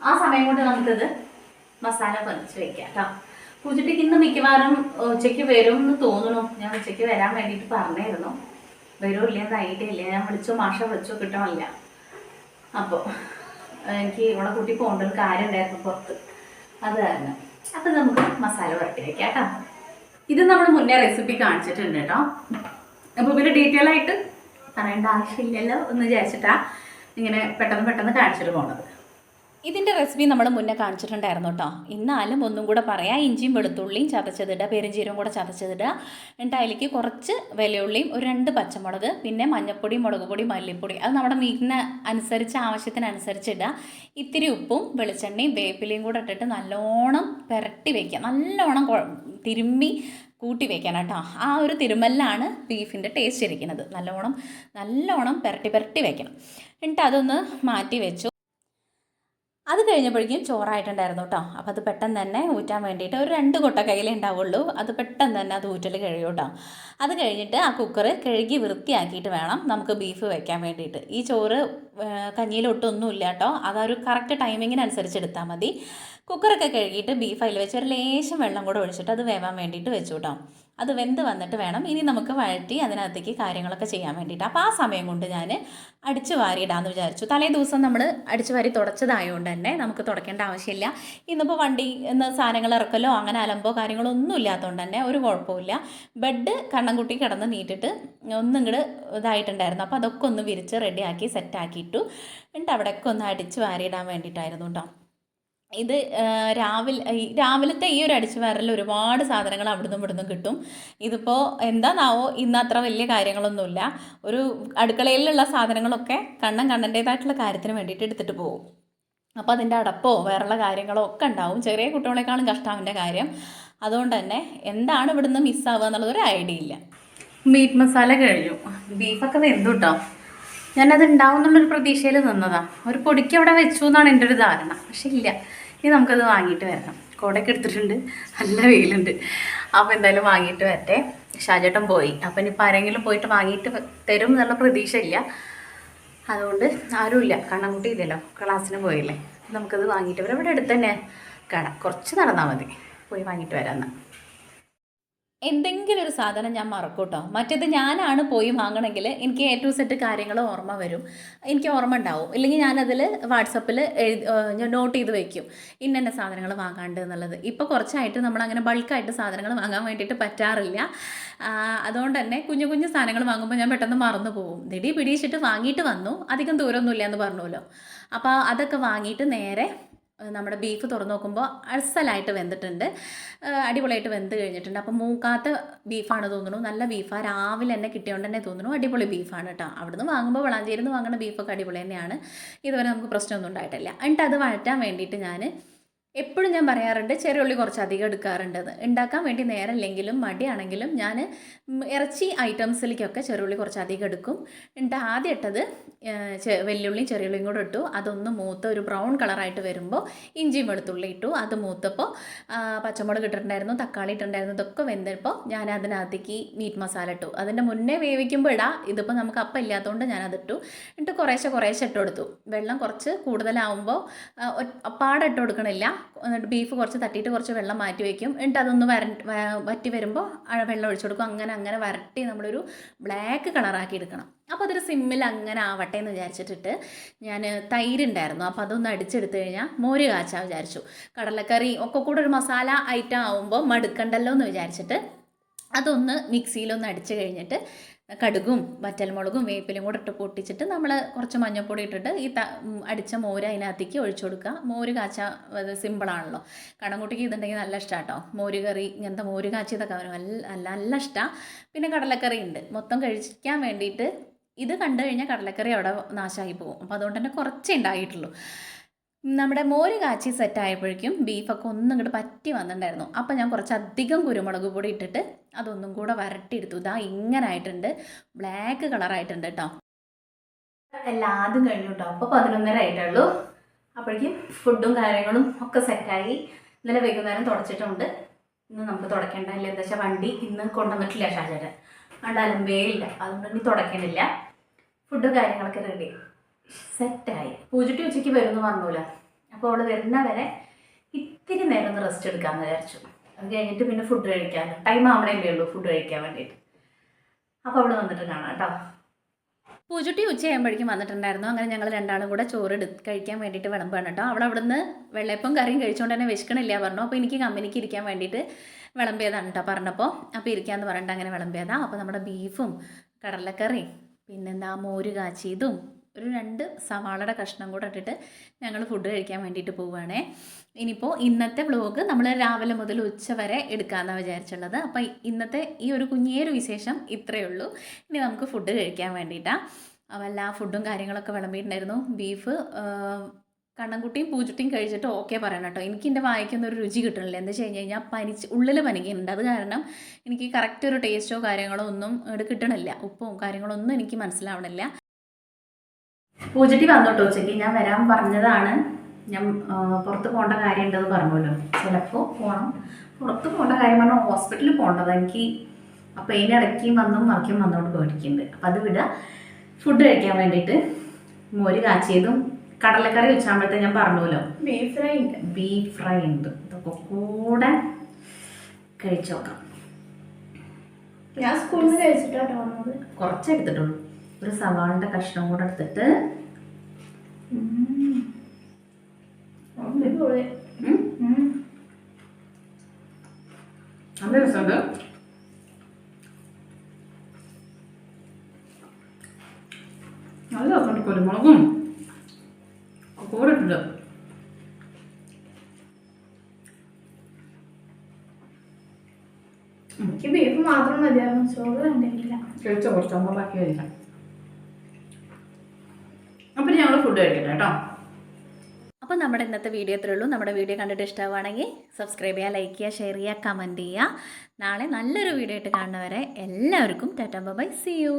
ആ സമയം കൊണ്ട് നമുക്കിത് മസാല പൊരിച്ച് വെക്കാം കേട്ടോ പൂജട്ടിക്ക് ഇന്ന് മിക്കവാറും ഉച്ചയ്ക്ക് വരും എന്ന് തോന്നുന്നു. ഞാൻ ഉച്ചയ്ക്ക് വരാൻ വേണ്ടിയിട്ട് പറഞ്ഞായിരുന്നു വരുമില്ല എന്ന് ഇല്ലേ ഞാൻ വിളിച്ചു മാഷ വിളിച്ചു കിട്ടണമില്ല അപ്പോൾ എനിക്ക് ഇവിടെ കൂട്ടി പോകേണ്ട ഒരു കാര്യം ഉണ്ടായിരുന്നു പുറത്ത്. അത് കാരണം. അപ്പം നമുക്ക് മസാല പുരട്ടി വെക്കാം കേട്ടോ ഇത് നമ്മൾ മുന്നേ റെസിപ്പി കാണിച്ചിട്ടുണ്ട് കേട്ടോ. അപ്പോൾ പിന്നെ ഡീറ്റെയിൽ ആയിട്ട് പറയേണ്ട ആവശ്യമില്ലല്ലോ എന്ന് വിചാരിച്ചിട്ടാ ഇങ്ങനെ പെട്ടെന്ന് പെട്ടെന്ന് കാണിച്ചിട്ട് പോണത്. ഇതിന്റെ റെസിപ്പി നമ്മൾ മുന്നേ കാണിച്ചിട്ടുണ്ടായിരുന്നു കേട്ടോ ഇന്നാലും ഒന്നും കൂടെ പറയാം. ഇഞ്ചിയും വെളുത്തുള്ളിയും ചതച്ചതിടുക പെരുംജീരവും കൂടെ ചതച്ചതിടുക. എന്നിട്ട് അതിലേക്ക് കുറച്ച് വിലയുള്ളിയും ഒരു രണ്ട് പച്ചമുളക് പിന്നെ മഞ്ഞൾപ്പൊടി മുളക് പൊടി മല്ലിപ്പൊടി. അത് നമ്മുടെ മീറ്റിന് അനുസരിച്ച് ആവശ്യത്തിനനുസരിച്ച് ഇടുക. ഇത്തിരി ഉപ്പും വെളിച്ചെണ്ണയും വേപ്പിലയും കൂടെ ഇട്ടിട്ട് നല്ലോണം പുരട്ടി വയ്ക്കുക നല്ലോണം തിരുമ്മി കൂട്ടി വെക്കണം കേട്ടോ ആ ഒരു തിരുമല്ലാണ് ബീഫിന്റെ ടേസ്റ്റ് ഇരിക്കുന്നത്. നല്ലോണം നല്ലോണം പുരട്ടി പുരട്ടി വെക്കണം. എന്നിട്ട് അതൊന്ന് മാറ്റി വെച്ചു. അത് കഴിഞ്ഞപ്പോഴേക്കും ചോറായിട്ടുണ്ടായിരുന്നു കേട്ടോ. അപ്പോൾ അത് പെട്ടെന്ന് തന്നെ ഊറ്റാൻ വേണ്ടിയിട്ട് ഒരു രണ്ട് കൊട്ട കയ്യിലേ ഉണ്ടാവുള്ളൂ. അത് പെട്ടെന്ന് തന്നെ അത് ഊറ്റൽ കഴിയും കേട്ടോ. അത് കഴിഞ്ഞിട്ട് ആ കുക്കർ കഴുകി വൃത്തിയാക്കിയിട്ട് വേണം നമുക്ക് ബീഫ് വയ്ക്കാൻ വേണ്ടിയിട്ട്. ഈ ചോറ് കഞ്ഞിയിലൊട്ടൊന്നുമില്ല കേട്ടോ. അതൊരു കറക്റ്റ് ടൈമിങ്ങിനനുസരിച്ച് എടുത്താൽ മതി. കുക്കറൊക്കെ കഴുകിയിട്ട് ബീഫ് അതിൽ വെച്ച് ഒരു ലേശം വെള്ളം കൂടെ ഒഴിച്ചിട്ട് അത് വേവാൻ വേണ്ടിയിട്ട് വെച്ചു കേട്ടോ. അത് വെന്ത് വന്നിട്ട് വേണം. ഇനി നമുക്ക് വഴറ്റി അതിനകത്തേക്ക് കാര്യങ്ങളൊക്കെ ചെയ്യാൻ വേണ്ടിയിട്ട്. അപ്പോൾ ആ സമയം കൊണ്ട് ഞാൻ അടിച്ചു വാരിയിടാമെന്ന് വിചാരിച്ചു. തലേ ദിവസം നമ്മൾ അടിച്ചു വാരി തുടച്ചതായതുകൊണ്ട് തന്നെ നമുക്ക് തുടക്കേണ്ട ആവശ്യമില്ല. ഇന്നിപ്പോൾ വണ്ടി എന്ന സാധനങ്ങൾ ഇറക്കലോ അങ്ങനെ അലമ്പോ കാര്യങ്ങളോ ഒന്നും ഇല്ലാത്തതുകൊണ്ട് തന്നെ ഒരു കുഴപ്പമില്ല ബെഡ് കണ്ണൻകുട്ടി കിടന്ന് നീട്ടിട്ട് ഒന്നും കൂടെ ഇതായിട്ടുണ്ടായിരുന്നു. അപ്പോൾ അതൊക്കെ ഒന്ന് വിരിച്ച് റെഡിയാക്കി സെറ്റാക്കിയിട്ടു എന്നിട്ട് അവിടെയൊക്കെ ഒന്ന് അടിച്ചു വാരിയിടാൻ വേണ്ടിയിട്ടായിരുന്നു കേട്ടോ ഇത് രാവിലെ രാവിലത്തെ ഈ ഒരു അടിച്ചു വയറിൽ ഒരുപാട് സാധനങ്ങൾ അവിടുന്ന് ഇവിടുന്ന് കിട്ടും. ഇതിപ്പോൾ എന്താണാവോ ഇന്ന് അത്ര വലിയ കാര്യങ്ങളൊന്നുമില്ല. ഒരു അടുക്കളയിലുള്ള സാധനങ്ങളൊക്കെ കണ്ണം കണ്ണന്റേതായിട്ടുള്ള കാര്യത്തിന് വേണ്ടിയിട്ട് എടുത്തിട്ട് പോകും. അപ്പോൾ അതിന്റെ അടപ്പോ വേറെയുള്ള കാര്യങ്ങളോ ഒക്കെ ഉണ്ടാവും. ചെറിയ കുട്ടികളെക്കാളും കഷ്ടം കാര്യം. അതുകൊണ്ട് തന്നെ എന്താണ് ഇവിടുന്ന് മിസ്സാവുക എന്നുള്ളത് ഒരു ഐഡിയ ഇല്ല. മീറ്റ് മസാല കഴിഞ്ഞു. ബീഫൊക്കെ വെന്തു കേട്ടോ ഞാനത് ഉണ്ടാവും എന്നുള്ളൊരു പ്രതീക്ഷയിൽ നിന്നതാണ് ഒരു പൊടിക്ക് അവിടെ വെച്ചു എന്നാണ് എന്റെ ഒരു ധാരണ. പക്ഷെ ഇല്ല. ഇനി നമുക്കത് വാങ്ങിയിട്ട് വരണം. കോടയ്ക്ക് എടുത്തിട്ടുണ്ട്. നല്ല വെയിലുണ്ട്. അപ്പോൾ എന്തായാലും വാങ്ങിയിട്ട് വരട്ടെ. ഷാജേട്ടൻ പോയി. അപ്പം ഇനിയിപ്പോൾ ആരെങ്കിലും പോയിട്ട് വാങ്ങിയിട്ട് തരും എന്നുള്ള പ്രതീക്ഷയില്ല. അതുകൊണ്ട് ആരുമില്ല. കണ്ണൻകുട്ടി ഇല്ലല്ലോ. ക്ലാസ്സിന് പോയില്ലേ. നമുക്കത് വാങ്ങിയിട്ട് വരാം. ഇവിടെ അടുത്ത് തന്നെ കട കുറച്ച് നടന്നാൽ മതി. പോയി വാങ്ങിയിട്ട് വരാം എന്നാൽ എന്തെങ്കിലും ഒരു സാധനം ഞാൻ മറക്കൂട്ടോ. കേട്ടോ മറ്റേത് ഞാനാണ് പോയി വാങ്ങണമെങ്കിൽ എനിക്ക് ടു സെറ്റ് കാര്യങ്ങൾ ഓർമ്മ വരും. എനിക്ക് ഓർമ്മ ഉണ്ടാവും. ഇല്ലെങ്കിൽ ഞാനതിൽ വാട്സപ്പിൽ എഴുതി ഞാൻ നോട്ട് ചെയ്ത് വെക്കും. ഇന്ന സാധനങ്ങൾ വാങ്ങാണ്ട് എന്നുള്ളത്. ഇപ്പോൾ കുറച്ചായിട്ട് നമ്മളങ്ങനെ ബൾക്കായിട്ട് സാധനങ്ങൾ വാങ്ങാൻ വേണ്ടിയിട്ട് പറ്റാറില്ല. അതുകൊണ്ട് തന്നെ കുഞ്ഞു കുഞ്ഞു സാധനങ്ങൾ വാങ്ങുമ്പോൾ ഞാൻ പെട്ടെന്ന് മറന്നു പോകും. ദിടി പിടിച്ചിട്ട് വാങ്ങിയിട്ട് വന്നു. അധികം ദൂരമൊന്നുമില്ല എന്ന് പറഞ്ഞല്ലോ അപ്പോൾ അതൊക്കെ വാങ്ങിയിട്ട് നേരെ നമ്മുടെ ബീഫ് തുറന്നു നോക്കുമ്പോൾ അഴ്സലായിട്ട് വെന്തിട്ടുണ്ട്. അടിപൊളിയായിട്ട് വെന്ത് കഴിഞ്ഞിട്ടുണ്ട്. അപ്പോൾ മൂക്കാത്ത ബീഫാണ് തോന്നുന്നു. നല്ല ബീഫാണ് രാവിലെ തന്നെ കിട്ടിയോണ്ട് തന്നെ തോന്നുന്നു അടിപൊളി ബീഫാണ് കേട്ടോ. അവിടുന്ന് വാങ്ങുമ്പോൾ വളാഞ്ചേരി നിന്ന് വാങ്ങുന്ന ബീഫൊക്കെ അടിപൊളി തന്നെയാണ്. ഇതുവരെ നമുക്ക് പ്രശ്നമൊന്നും ഉണ്ടായിട്ടില്ല. എന്നിട്ട് അത് വഴറ്റാൻ വേണ്ടിയിട്ട് ഞാൻ എപ്പോഴും ഞാൻ പറയാറുണ്ട് ചെറിയുള്ളി കുറച്ച് അധികം എടുക്കാറുണ്ടെന്ന്. ഉണ്ടാക്കാൻ വേണ്ടി നേരമില്ലെങ്കിലും മടിയാണെങ്കിലും ഞാൻ ഇറച്ചി ഐറ്റംസിലേക്കൊക്കെ ചെറുള്ളി കുറച്ച് അധികം എടുക്കും. എന്നിട്ട് ആദ്യം ഇട്ടത് വെല്ലുള്ളിയും ചെറിയുള്ളിയും കൂടെ ഇട്ടു. അതൊന്ന് മൂത്ത ഒരു ബ്രൗൺ കളറായിട്ട് വരുമ്പോൾ ഇഞ്ചിയും വെളുത്തുള്ളി ഇട്ടു. അത് മൂത്തപ്പോൾ പച്ചമുളക് ഇട്ടിട്ടുണ്ടായിരുന്നു തക്കാളി ഇട്ടിട്ടുണ്ടായിരുന്നു ഇതൊക്കെ വെന്തപ്പോൾ ഞാൻ അതിനകത്തേക്ക് മീറ്റ് മസാല ഇട്ടു. അതിന്റെ മുന്നേ വേവിക്കുമ്പോൾ ഇടാം ഇതിപ്പോൾ നമുക്ക് അപ്പം ഇല്ലാത്തതുകൊണ്ട് ഞാനതിട്ടു എന്നിട്ട് കുറേശ്ശെ കുറേശ്ശെ ഇട്ട് കൊടുത്തു. വെള്ളം കുറച്ച് കൂടുതലാവുമ്പോൾ പാടെ ഇട്ട് കൊടുക്കണില്ല. എന്നിട്ട് ബീഫ് കുറച്ച് തട്ടിയിട്ട് കുറച്ച് വെള്ളം മാറ്റി വയ്ക്കും. എന്നിട്ട് അതൊന്ന് വര വറ്റി വരുമ്പോൾ വെള്ളം ഒഴിച്ചു കൊടുക്കും. അങ്ങനെ അങ്ങനെ വരട്ടി നമ്മളൊരു ബ്ലാക്ക് കളറാക്കി എടുക്കണം. അപ്പോൾ അതൊരു സിമ്മിൽ അങ്ങനെ ആവട്ടെ എന്ന് വിചാരിച്ചിട്ടിട്ട് ഞാൻ തൈര് ഉണ്ടായിരുന്നു അപ്പോൾ അതൊന്ന് അടിച്ചെടുത്ത് കഴിഞ്ഞാൽ മോര് കാച്ചാൽ വിചാരിച്ചു. കടലക്കറി ഒക്കെ കൂടെ ഒരു മസാല ഐറ്റം ആവുമ്പോൾ മടുക്കണ്ടല്ലോ എന്ന് വിചാരിച്ചിട്ട് അതൊന്ന് മിക്സിയിലൊന്ന് അടിച്ച് കഴിഞ്ഞിട്ട് കടുകും വറ്റൽമുളകും വേപ്പിലും കൂടെ ഇട്ട് പൊട്ടിച്ചിട്ട് നമ്മൾ കുറച്ച് മഞ്ഞൾപ്പൊടി ഇട്ടിട്ട് ഈ ത അടിച്ച മോര് അതിനകത്തേക്ക് ഒഴിച്ചു കൊടുക്കുക. മോര് കാച്ച അത് സിമ്പിളാണല്ലോ കടംകുട്ടിക്ക് ഇതുണ്ടെങ്കിൽ നല്ല ഇഷ്ടമാണ് കേട്ടോ മോര് കറി ഇങ്ങനത്തെ മോര് കാച്ചിയതൊക്കെ അവന് നല്ല നല്ല ഇഷ്ടമാണ് പിന്നെ കടലക്കറി ഉണ്ട്. മൊത്തം കഴിക്കാൻ വേണ്ടിയിട്ട് ഇത് കണ്ടു കഴിഞ്ഞാൽ കടലക്കറി അവിടെ നാശമായി പോകും. അപ്പോൾ അതുകൊണ്ട് തന്നെ കുറച്ചേ ഉണ്ടായിട്ടുള്ളൂ. നമ്മുടെ മോര് കാച്ചി സെറ്റ് ആയപ്പോഴേക്കും ബീഫൊക്കെ ഒന്നും ഇങ്ങോട്ട് പറ്റി വന്നിട്ടുണ്ടായിരുന്നു. അപ്പോൾ ഞാൻ കുറച്ച് അധികം കുരുമുളക് പൊടി ഇട്ടിട്ട് അതൊന്നും കൂടെ വരട്ടിയെടുത്തു. ഇതാ ഇങ്ങനെ ആയിട്ടുണ്ട് ബ്ലാക്ക് കളറായിട്ടുണ്ട് കേട്ടോ എല്ലാതും കഴിഞ്ഞു കേട്ടോ അപ്പോൾ പതിനൊന്നര ആയിട്ടുള്ളൂ അപ്പോഴേക്കും ഫുഡും കാര്യങ്ങളും ഒക്കെ സെറ്റായി. ഇന്നലെ വൈകുന്നേരം തുടച്ചിട്ടുണ്ട്. ഇന്ന് നമുക്ക് തുടക്കേണ്ട ഇല്ല എന്താ വെച്ചാൽ വണ്ടി ഇന്ന് കൊണ്ടുവന്നിട്ടില്ല ഷാജേട്ടൻ. അതുകൊണ്ട് അലമ്പേ ഇല്ല അതുകൊണ്ട് ഇനി തുടക്കണില്ല ഫുഡും കാര്യങ്ങളൊക്കെ റെഡി സെറ്റായി. പൂജട്ടി ഉച്ചയ്ക്ക് വരുമെന്ന് പറഞ്ഞൂല? അപ്പോൾ അവൾ വരുന്ന വരെ ഇത്തിരി നേരം ഒന്ന് റെസ്റ്റ് എടുക്കാമെന്ന് വിചാരിച്ചു. അത് കഴിഞ്ഞിട്ട് പിന്നെ ഫുഡ് കഴിക്കാൻ ടൈം ആവണല്ലേ ഉള്ളൂ ഫുഡ് കഴിക്കാൻ വേണ്ടിയിട്ട്. അപ്പോൾ അവൾ വന്നിട്ട് കാണാം കേട്ടോ. പൂജുട്ടി ഉച്ച ആകുമ്പോഴേക്കും വന്നിട്ടുണ്ടായിരുന്നു. അങ്ങനെ ഞങ്ങൾ രണ്ടാളും കൂടെ ചോറ് എടു കഴിക്കാൻ വേണ്ടിയിട്ട് വിളമ്പാണ് കേട്ടോ. അവൾ അവിടുന്ന് വെള്ളയപ്പം കറിയും കഴിച്ചുകൊണ്ട് തന്നെ വിശക്കണില്ല പറഞ്ഞു. അപ്പോൾ എനിക്ക് കമ്പനിക്ക് ഇരിക്കാൻ വേണ്ടിയിട്ട് വിളമ്പിയതാണ് കേട്ടോ പറഞ്ഞപ്പോൾ അപ്പോൾ ഇരിക്കാമെന്ന് പറഞ്ഞിട്ട് അങ്ങനെ വിളമ്പിയതാണ് അപ്പോൾ നമ്മുടെ ബീഫും കടലക്കറിയും പിന്നെന്താ മോര് കാച്ചിയതും ഒരു രണ്ട് സവാളയുടെ കഷ്ണം കൂടെ ഇട്ടിട്ട് ഞങ്ങൾ ഫുഡ് കഴിക്കാൻ വേണ്ടിയിട്ട് പോവുകയാണേ ഇനിയിപ്പോൾ ഇന്നത്തെ വ്ലോഗ് നമ്മൾ രാവിലെ മുതൽ ഉച്ച വരെ എടുക്കാമെന്നാണ് വിചാരിച്ചുള്ളത്. അപ്പോൾ ഇന്നത്തെ ഈ ഒരു കുഞ്ഞേരു വിശേഷം ഇത്രയേ ഉള്ളൂ. ഇനി നമുക്ക് ഫുഡ് കഴിക്കാൻ വേണ്ടിയിട്ടാണ് അപ്പോൾ എല്ലാ ഫുഡും കാര്യങ്ങളൊക്കെ വിളമ്പിയിട്ടുണ്ടായിരുന്നു. ബീഫ് കണ്ണൻകുട്ടിയും പൂച്ചുട്ടിയും കഴിച്ചിട്ട് ഓക്കെ പറയണം കേട്ടോ. എനിക്ക് എന്റെ വായിക്കുന്ന ഒരു രുചി കിട്ടണില്ല. എന്താ വെച്ച് കഴിഞ്ഞ് കഴിഞ്ഞാൽ പനിച്ച് ഉള്ളിൽ പനിക്കുന്നുണ്ട്. അത് കാരണം എനിക്ക് കറക്റ്റ് ഒരു ടേസ്റ്റോ കാര്യങ്ങളോ ഒന്നും ഇവിടെ കിട്ടണില്ല. ഉപ്പും കാര്യങ്ങളോ ഒന്നും എനിക്ക് മനസ്സിലാവണില്ല. പൂജട്ടി വന്നോട്ടോ ഉച്ചയ്ക്ക്. ഞാൻ വരാൻ പറഞ്ഞതാണ്. ഞാൻ പുറത്ത് പോകേണ്ട കാര്യം ഉണ്ടെന്ന് പറഞ്ഞല്ലോ ചിലപ്പോൾ പോകണം പുറത്ത് പോകേണ്ട കാര്യം പറഞ്ഞാൽ ഹോസ്പിറ്റലിൽ പോകേണ്ടത്. എനിക്ക് അപ്പോൾ ഇടയ്ക്കും വന്നും മറിക്കും വന്നോണ്ട് പോയിരിക്കുന്നുണ്ട് അപ്പം അത് വിടുക ഫുഡ് കഴിക്കാൻ വേണ്ടിയിട്ട് മോര് കാച്ചിയതും കടലക്കറി വെച്ചാകുമ്പോഴത്തെ ഞാൻ പറഞ്ഞല്ലോ ബീഫ് ഫ്രൈ ഉണ്ട്. ബീഫ് ഫ്രൈ ഉണ്ട്. ഇതൊക്കെ കൂടെ കഴിച്ചു നോക്കാം. ഞാൻ സ്കൂളിൽ നിന്ന് കഴിച്ചിട്ടാണ് കുറച്ചെടുത്തിട്ടുള്ളൂ കുറച്ച് എടുത്തിട്ടുള്ളൂ. ഒരു സവാളിന്റെ കഷ്ണം കൂടെ എടുത്തിട്ട്. നല്ല രസമുണ്ട്. നല്ല രസമുണ്ട് കുരുമുളകും. ഒക്കെ കൂടെ ഇട്ടിട്ട്. എനിക്ക് ബീഫ് മാത്രം മതിയായിരുന്നു. ചോറ് വേണ്ടിയില്ല കഴിച്ച കുറച്ചാകുമ്പോൾ ബാക്കി കഴിക്കാം. അപ്പം ഞങ്ങൾ ഫുഡ് കഴിക്കട്ടെ കേട്ടോ. അപ്പോൾ നമ്മുടെ ഇന്നത്തെ വീഡിയോ ഉള്ളൂ. നമ്മുടെ വീഡിയോ കണ്ടിട്ട് ഇഷ്ടമാവുകയാണെങ്കിൽ സബ്സ്ക്രൈബ് ചെയ്യുക ലൈക്ക് ചെയ്യുക ഷെയർ ചെയ്യുക കമന്റ് ചെയ്യുക. നാളെ നല്ലൊരു വീഡിയോ ആയിട്ട് കാണുന്നവരെ എല്ലാവർക്കും ടാറ്റാ ബൈ സി യു